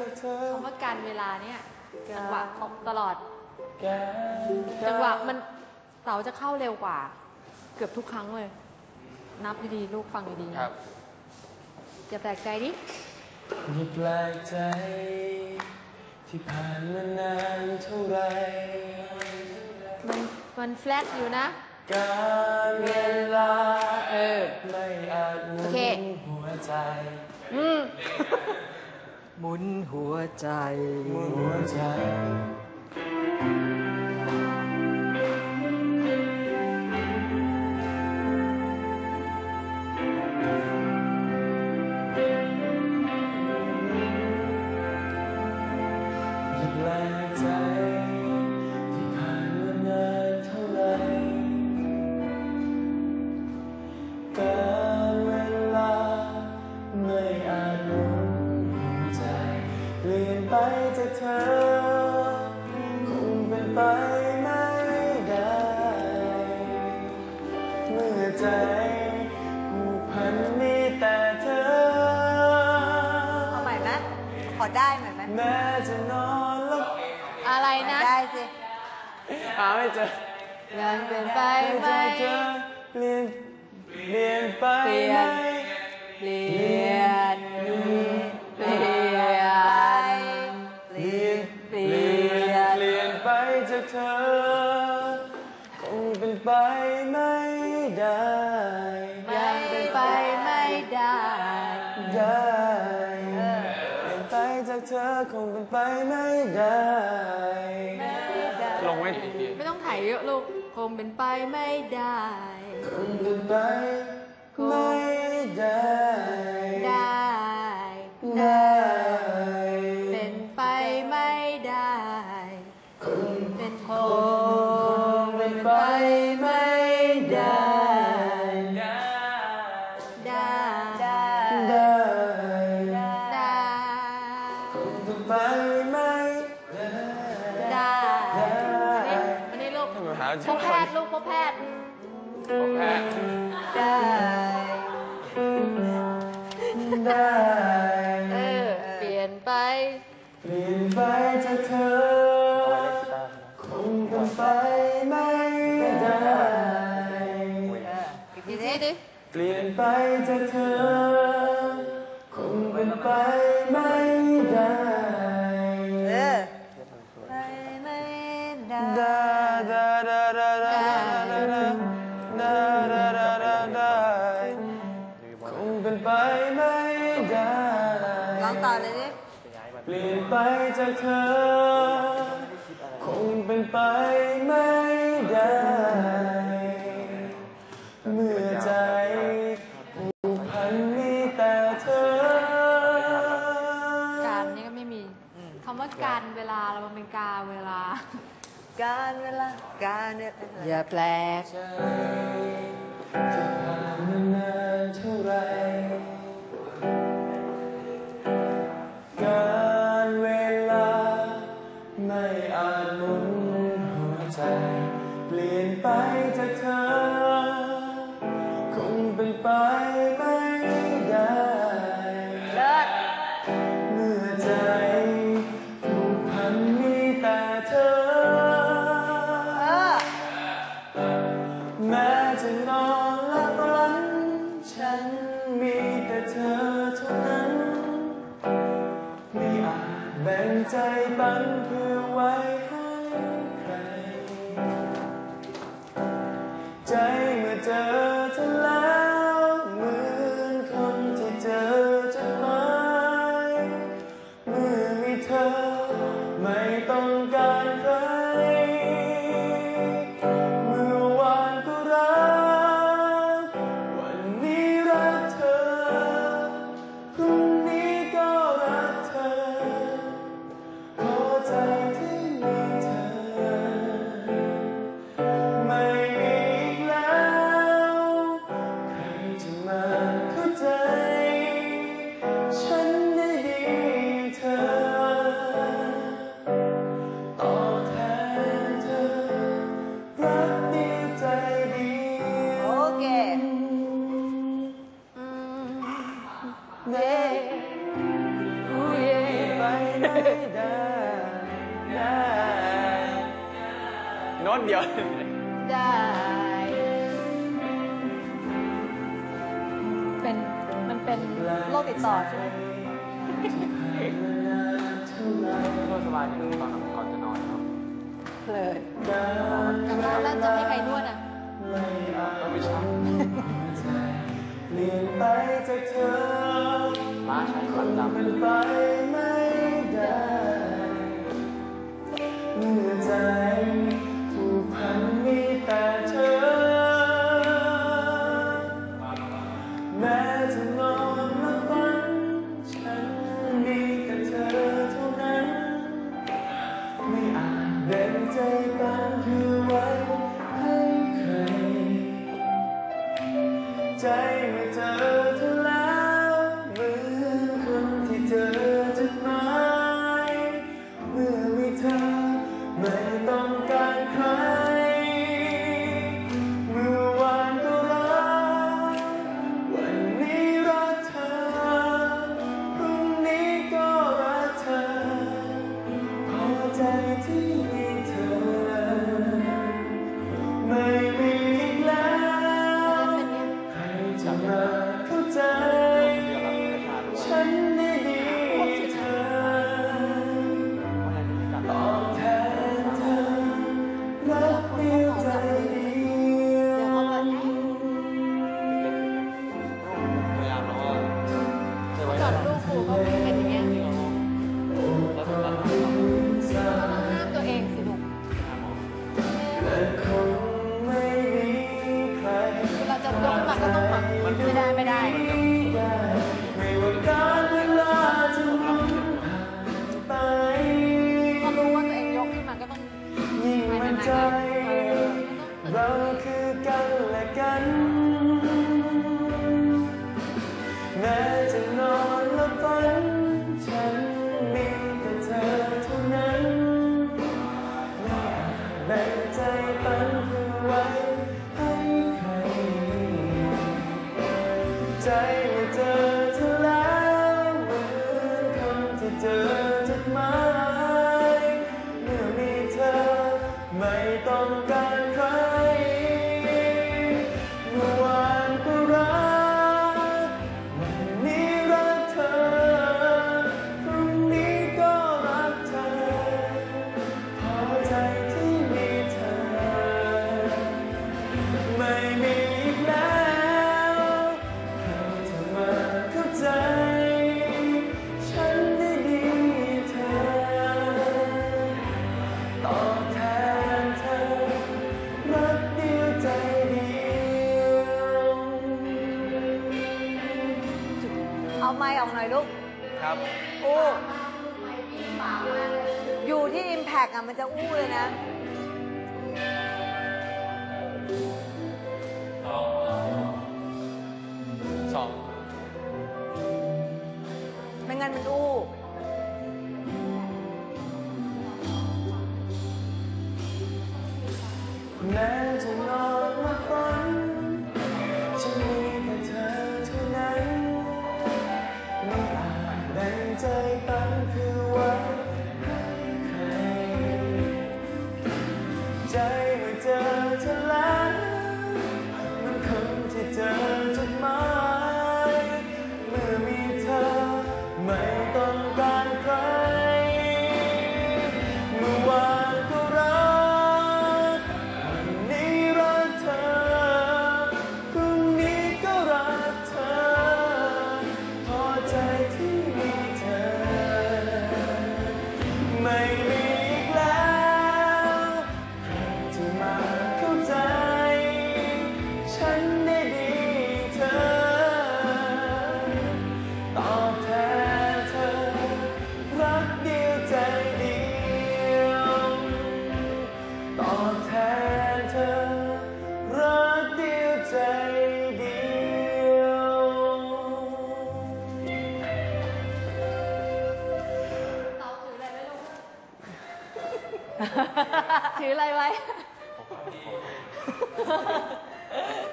จากเธอคำว่าการเวลาเนี่ยจังหวะของตลอดการจังหวะมันเสาจะเข้าเร็วกว่า เกือบทุกครั้งเลย นับดีๆลูกฟังดีๆครับอย่าแปลกใจดิอย่าแปลกใจ ที่ผ่านมานานเท่าไหรมันมันแฟลตอยู่นะการเวลาเออไม่อาจหมุโอเคนหัวใจ อืม หมุนหัวใจหมุนหัวใจ ไปไม่ได้ เมื่อใจผูกพันมีแต่เธอ เอาใหม่ไหมขอได้ใหม่ไหมแม้จะนอนหลับอะไรนะ ได้สิหาไม่เจอยังเปลี่ยนไปไหมเจอเปลี่ยนเปลี่ยนไปเปลี่ยไหมนเปลี่ยน คงเป็นไปไม่ได้ ลงไม่ถึงทีไม่ต้องถ่ายเยอะลูก คงเป็นไปไม่ได้ คงเป็นไปไม่ได้ได้ได้ จากเธอ คงเป็นไปไม่ได้อีกทีดิ เปลี่ยนไปจากเธอ คงเป็นไปไม่ได้เออ ไปไม่ได้ดาดาดาดาดาดาดาดาดาดาดาดาคงเป็นไปไม่ได้ลองต่อเลยดิ ลี่ยนไปจากเธอ คงเป็นไปไม่ได้ เมื่อใจผูกพันมีแต่เธอ การนี่ก็ไม่มีคำว่าการเวลาเรามันเป็นกาเวลา การเวลา การเวลาอย่าแปลกใจที่ผ่านมานานเท่าไรการ แบ่งใจปันเพื่อไว้ให้ น้นเดียวได้ เป็นมันเป็นโรคติดต่อใช่ไหมนวดสบายดีตอนก่อนจะนอนเรับเพลิดแล้วจะให้ใครนวดอะไม่ใช่เปลี่ยนไปจากเธอมาใช้ความจำ ไม่ได้ับ อู้อยู่ที่ Impact อะ มันจะอู้เลยนะ 在半空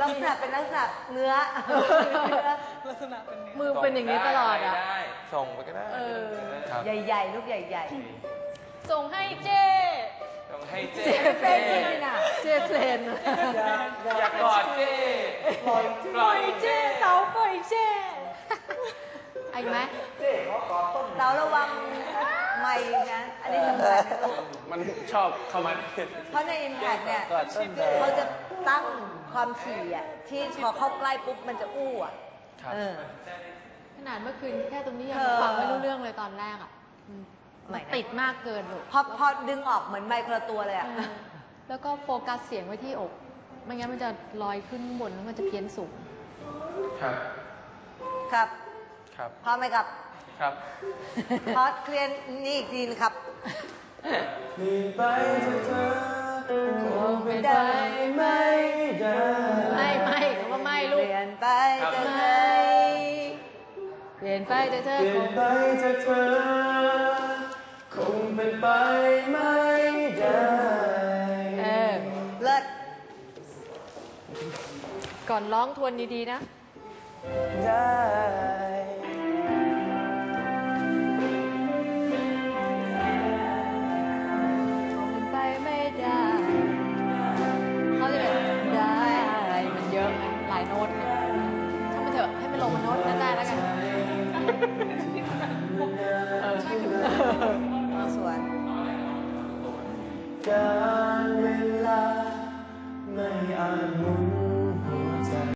ลักษณะเป็นลักษณะเนื้อลักษณะเป็นเนื้อมือเป็นอย่างนี้ตลอดอะ ส่งไปก็ได้เออใหญ่ๆ ลูกใหญ่ๆ ส่งให้เจส่งให้เจเจเพลนอะเจเพลนอย่ากอดเจปล่อยปล่อยเจเสาปล่อยเจไอ้ไหมเจเขากอดต้นเสาระวัง ไม่นะ อันนี้สำคัญนะลูก มันชอบเข้ามา เพราะใน Impact เนี่ยกอดต้นแบบเขาจะตั้งความถี่อะที่พอเข้าใกล้ปุ๊บมันจะอู้อะครับ เออ ขนาดเมื่อคืนแค่ตรงนี้ยังเธอฟังไม่รู้เรื่องเลยตอนแรกอะอืมไม่นะติดมากเกินลูกพอพอดึงออกเหมือนไมค์คนละตัวเลยอะ เออแล้วก็โฟกัสเสียงไว้ที่อก ไม่งั้นมันจะลอยขึ้นบนแล้วมันจะเพี้ยนสูง ครับ ครับ ครับ พร้อมไหมครับ ครับพอเคลียร์นี่อีกทีนะครับเปลี่ยนไปจากเธอคงเป็นได้ไปไม่ได้ไม่ไม่คำว่าไม่ลูเปกลี่ยนไปครับจากไม่ไหนเปลี่ยนไปแต่เธอเปลี่ยนไปจากเธอ คงเป็นไปไม่ได้เออเลิศก่อนร้องทวนดีๆนะ ได้